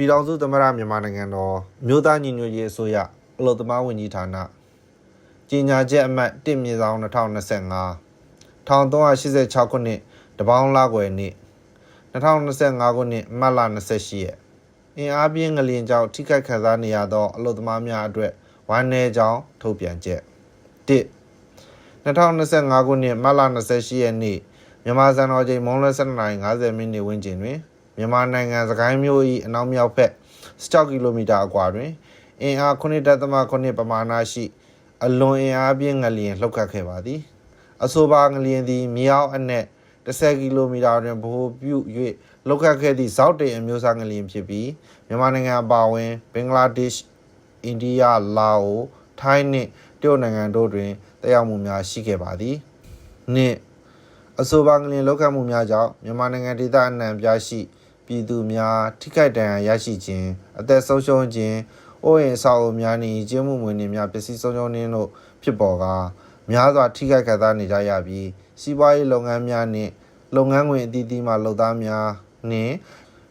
ပြည်ထောင်စုသမ္မတမြန်မာနိုင်ငံတော်အမျိုးသားညီညွတ်ရေးအစိုးရအလို့သမားဝန်ကြီးဌာနကြီးညာချက်အမှတ်1မြေဆောင်2025 1386ခုနှစ်တပေါင်းလကွယ်နေ့2025ခုနှစ်မတ်လ28ရက်အင်အားပြင်းငလျင်ကြောင့်ထိခိုက်ခံစားနေရသောအလို့သမားများအတွက်ဝမ်းနည်းကြောင်းထုတ်ပြန်ချက်1 2025ခုနှစ်မတ်လ28ရက်နေ့မြန်မာစံတော်ချိန်မွန်းလွဲ7:50မိနစ်ဝန်းကျင်တွင် မြန်မာနိုင်ငံစကိုင်းမြို့၏အနောက်မြောက်ဘက်16ကီလိုမီတာအကွာတွင်အင်အား9.9ပမာဏရှိ အလွန်အင်အားပြင်းငလျင်လှုပ်ခတ်ခဲ့ပါသည်အဆိုပါငလျင်သည်မြေအောက်အနက်10ကီလိုမီတာတွင်ဗဟိုပြု၍လှုပ်ခတ်ခဲ့သည့်ဇောက်တိမ်အမျိုးအစားငလျင်ဖြစ်ပြီးမြန်မာနိုင်ငံအပါအဝင်ဘင်္ဂလားဒေ့ရှ်အိန္ဒိယလာအိုထိုင်းနှင့်တရုတ်နိုင်ငံတို့တွင်တက်ရောက်မှုများရှိခဲ့ပါသည်နှစ်အဆိုပါငလျင်လှုပ်ခတ်မှုများကြောင့်မြန်မာနိုင်ငံဒေသအနှံ့အပြားရှိ ပြည်သူများထိခိုက်ဒဏ်ရာရရှိခြင်းအသက်ဆုံးရှုံးခြင်းအိုးအိမ်အဆောက်အအုံများနှင့်ကျင်းမှုမွေးနေ့များပစ္စည်းဆုံးရှုံးခြင်းတို့ဖြစ်ပေါ်ကာများစွာထိခိုက်ခံစားနေကြရပြီးစီးပွားရေးလုပ်ငန်းများနှင့်လုပ်ငန်းခွင်အသီးသီးမှလုပ်သားများနှင့်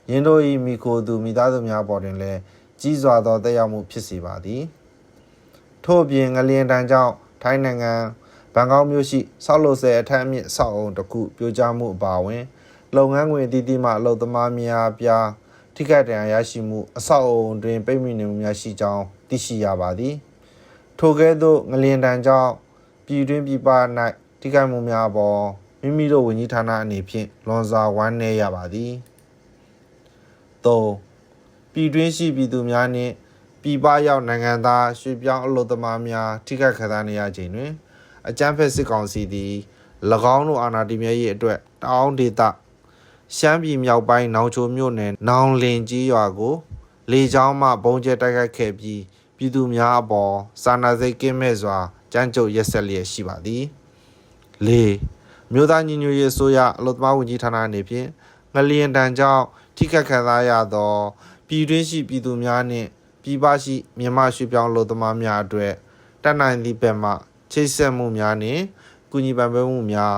ရင်းတို့၏မိခိုသူမိသားစုများပေါ်တွင်လည်းကြီးစွာသောတက်ရောက်မှုဖြစ်စေပါသည်ထို့အပြင်ငလျင်တန်းကြောင့်ထိုင်းနိုင်ငံဘန်ကောက်မြို့ရှိဆောက်လုပ်ဆဲအထက်အမြင့်ဆောက်အုံတစ်ခုပြိုကျမှုအပါအဝင် လုပ်ငန်းခွင်အသီးသီးမှအလုပ်သမားများပြားထိခိုက်ဒဏ်ရာရရှိမှုအဆောက်အုံတွင်ပိတ်မိနေမှုများရှိကြောင်းသိရှိရပါသည် ထိုကဲ့သို့ငလျင်တန်းကြောင့်ပြည်တွင်းပြည်ပ၌ထိခိုက်မှုများအပေါ်မိမိတို့ဝန်ကြီးဌာနအနေဖြင့်လွန်စွာဝမ်းနည်းရပါသည်၃ပြည်တွင်းရှိပြည်သူများနှင့်ပြည်ပရောက်နိုင်ငံသားရွှေ့ပြောင်းအလုပ်သမားများထိခိုက်ခံစားနေရခြင်းတွင်အကြမ်းဖက်စစ်ကောင်စီသည်၎င်းတို့အာဏာတည်မြဲရေးအတွက်တောင်းဒေသ ရှမ်းပြည်မြောက်ပိုင်းနောင်ချိုမြို့နယ်နောင်လင်ကြီးရွာကို လေကြောင်းမှပုံကျဲတိုက်ခိုက်ခဲ့ပြီးပြည်သူများအပေါ်စာနာစိတ်ကင်းမဲ့စွာကြမ်းကြုတ်ရက်စက်လျက်ရှိပါသည်၄မြို့သားညီညွတ်ရေးအစိုးရအလို့သမားဝန်ကြီးဌာနအနေဖြင့်ငလျင်တန်ကြောင့်ထိခိုက်ခံစားရသောပြည်တွင်းရှိပြည်သူများနှင့်ပြည်ပရှိမြန်မာရွှေ့ပြောင်းအလို့သမားများအတွက်တက်နိုင်သည့်ဘက်မှချိတ်ဆက်မှုများနှင့်ကူညီပံ့ပိုးမှုများ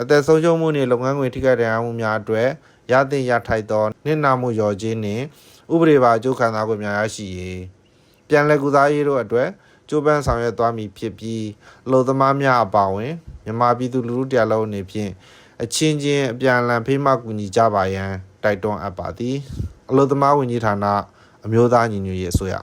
အသက်ဆုံးရှုံးမှုနှင့်လုပ်ငန်းခွင်ထိခိုက်ဒဏ်ရာမှုများအတွက်ရသင့်ရထိုက်သောနစ်နာမှုလျော်ခြင်းနှင့်ဥပဒေပါအကျိုးခံစား권များရရှိရေးပြန်လည်ကုစားရေးတို့အတွက်ကြိုးပမ်းဆောင်ရွက်သွားမည်ဖြစ်ပြီးအလို့သမားများအပါအဝင်မြန်မာပြည်သူလူထုတရားလုံးအနေဖြင့်အချင်းချင်းအပြန်အလှန်ဖေးမကူညီကြပါရန်တိုက်တွန်းအပ်ပါသည်အလို့သမားဝန်ကြီးဌာနအမျိုးသားညီညွတ်ရေးအစိုးရ